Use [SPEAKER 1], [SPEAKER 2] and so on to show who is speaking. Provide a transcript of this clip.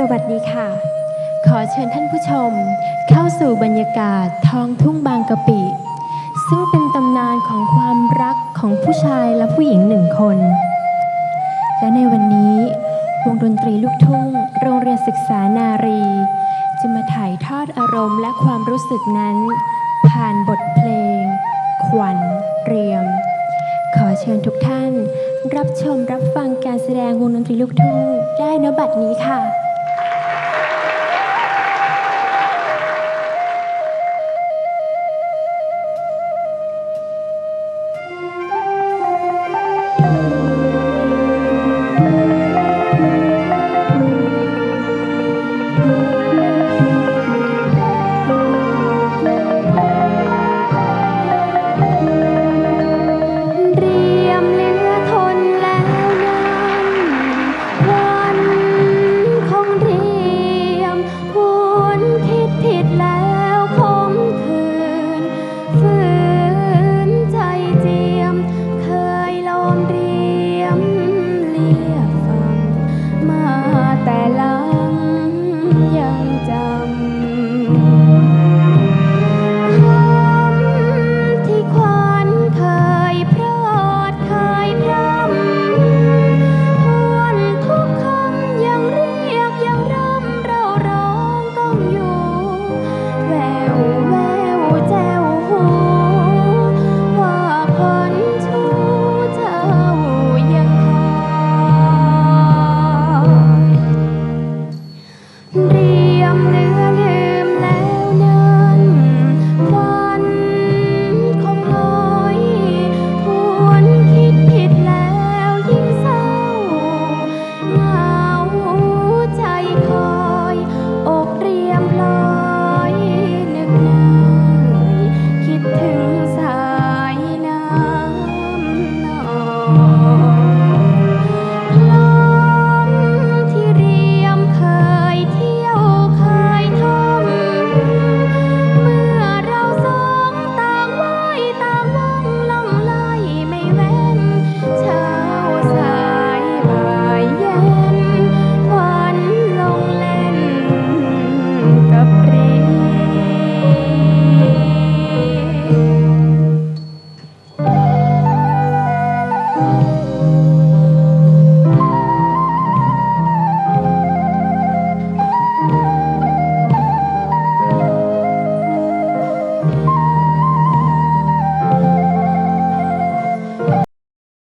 [SPEAKER 1] สวัสดีค่ะ ขอเชิญท่านผู้ชม เข้าสู่บรรยากาศท้องทุ่งบางกะปิ ซึ่งเป็นตำนานของความรักของผู้ชายและผู้หญิงหนึ่งคน และในวันนี้วงดนตรีลูกทุ่ง โรงเรียนศึกษานารี จะมาถ่ายทอดอารมณ์และความรู้สึกนั้น ผ่านบทเพลง ขวัญเรียม ขอเชิญทุกท่าน รับชมรับฟังการแสดงวงดนตรีลูกทุ่งได้ณบัดนี้ค่ะ
[SPEAKER 2] Thank you.